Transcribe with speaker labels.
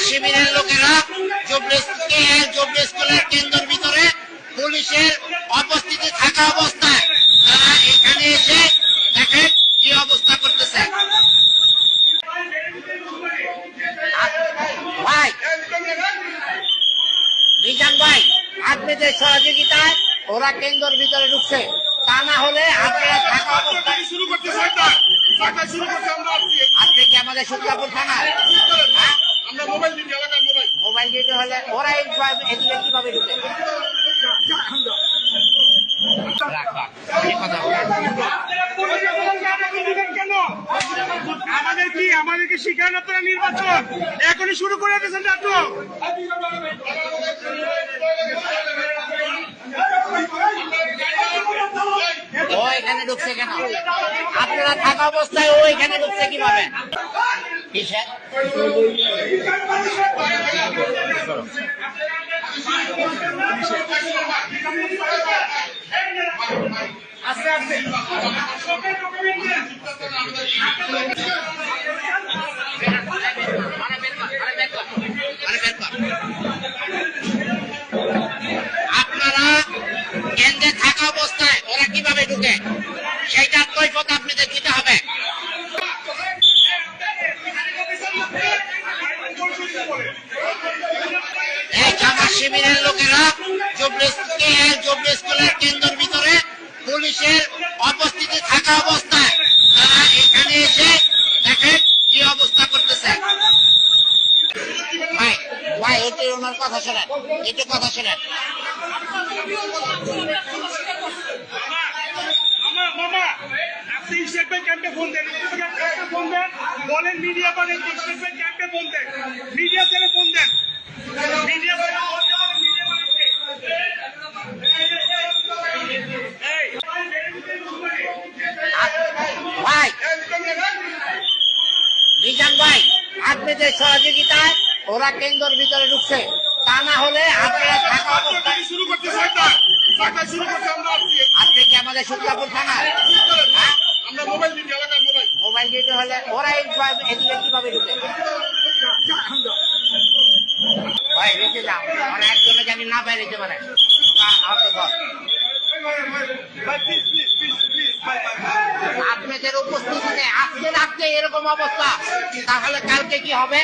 Speaker 1: শিবিরের লোকেরা জবলি স্কুলের কেন্দ্রের ভিতরে পুলিশের উপস্থিতি থাকা অবস্থায় তারা এখানে এসে দেখেন কি অবস্থা করতেছে। ভাই ভাই আপনাদের সহযোগিতায় ওরা কেন্দ্রের ভিতরে ঢুকছে তা না হলে আপনারা থাকা অবস্থায়
Speaker 2: শুরু করতে ছয়টা ছয়টা শুরু করতে আমরা
Speaker 1: আপনি কি আমাদের থানায়
Speaker 2: আমাদের কি? আমাদেরকে শিখান আপনারা নির্বাচন? এখনই শুরু করে দিয়েছেন নাটক
Speaker 1: এখানে ঢুকছে কেন? আপনারা থাকা অবস্থায় ও এখানে ঢুকছে কীভাবে?
Speaker 2: আস্তে আস্তে
Speaker 1: আরে বের কর, আরে বের কর, আরে বের কর। আপনারা কেন্দ্রে থাকা অবস্থায় ওরা কীভাবে ঢুকে? সেইটার কৈফত আপনাদের দিতে হবে। শিবিরের লোকেরা জবলি স্কুলের কেন্দ্রের ভিতরে পুলিশের উপস্থিতি থাকা অবস্থায় তারা এখানে এসে দেখেন কি অবস্থা করতেছে। ভাই ভাই কথা শোনেন, একটু কথা শোনেন।
Speaker 2: স্টেট ব্যাংক ক্যাম্পে ফোন দেন ক্যাম্পে ফোন দেন। বলেন মিডিয়া বলেন স্টেট ব্যাংক ক্যাম্পে ফোন দেন। মিডিয়া সেলে ফোন দেন। মিডিয়া সেলে ফোন দেন মিডিয়া বলেন এই
Speaker 1: ভাই রিজান ভাই আপনাদের সহযোগিতায় ওরা কেন্দ্রের ভিতরে ঢুকছে তা না হলে আপনারা থাকা অবস্থায়
Speaker 2: শুরু করতে ছয়টা ছয়টা শুরু করতে আমরা আসছি
Speaker 1: আপনি কি আমাদের শুক্লাপুর থানায় হ্যাঁ?
Speaker 2: আমরা মোবাইল দিচ্ছি এলাকার মোবাইল
Speaker 1: মোবাইল দিতে হলে ওরা এদিকে কীভাবে ভাই, রেখে যাও একজনে জানি না বাইরেতে পারে আমাকে আপনাদের উপস্থিতিতে আজকে রাখতে এরকম অবস্থা। তাহলে কালকে কি হবে?